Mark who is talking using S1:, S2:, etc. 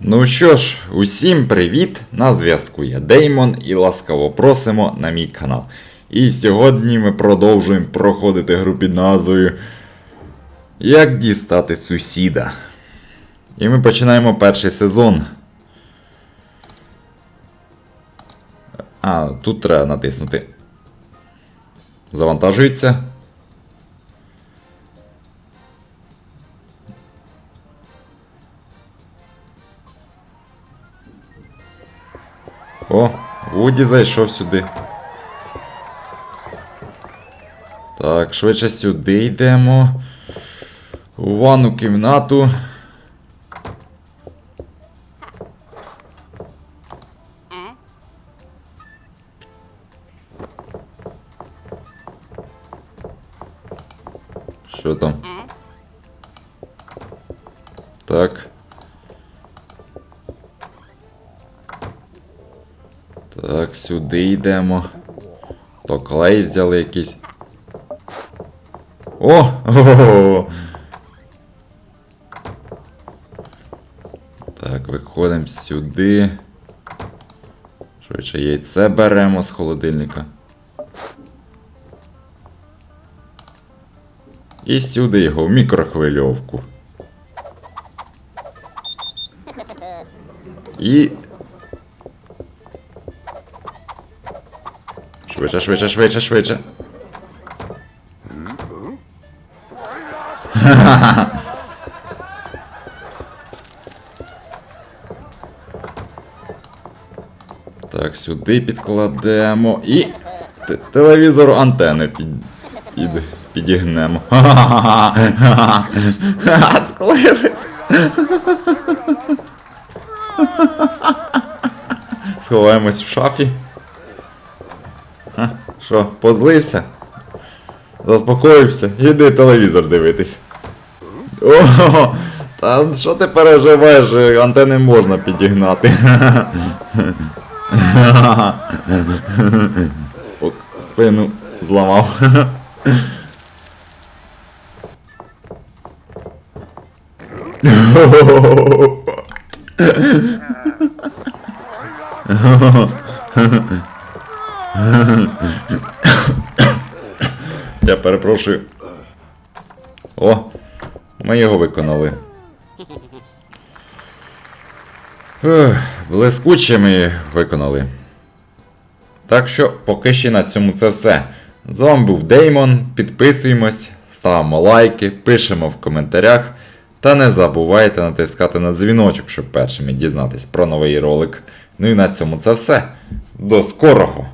S1: Ну що ж, усім привіт! На зв'язку я Деймон і ласкаво просимо на мій канал. І сьогодні ми продовжуємо проходити гру під назвою Як дістати сусіда. І ми починаємо перший сезон. А, тут треба натиснути. Завантажується. О, Вуді зайшов сюди. Так, швидше сюди йдемо. У ванну кімнату. Що там? Так. Так, сюди йдемо. То клей взяли якийсь. О! О! Так, виходимо сюди. Швидше яйце беремо з холодильника. І сюди його в мікрохвильовку. І Швидше, швидше, швидше, швидше. Так, сюди підкладемо і те- телевізор антени під, під, підігнемо. Ха-ха-ха. Склеїлись. Сховаємось в шафі. Що, позлився? Заспокоївся? Іди телевізор дивитись. О, та що ти переживаєш? Антени можна підігнати. О, спину зламав. Я перепрошую. О, ми його виконали. Блискуче ми виконали. Так що поки ще на цьому це все. З вами був Деймон. Підписуємось, ставимо лайки, пишемо в коментарях. Та не забувайте натискати на дзвіночок, щоб першими дізнатись про новий ролик. Ну і на цьому це все. До скорого!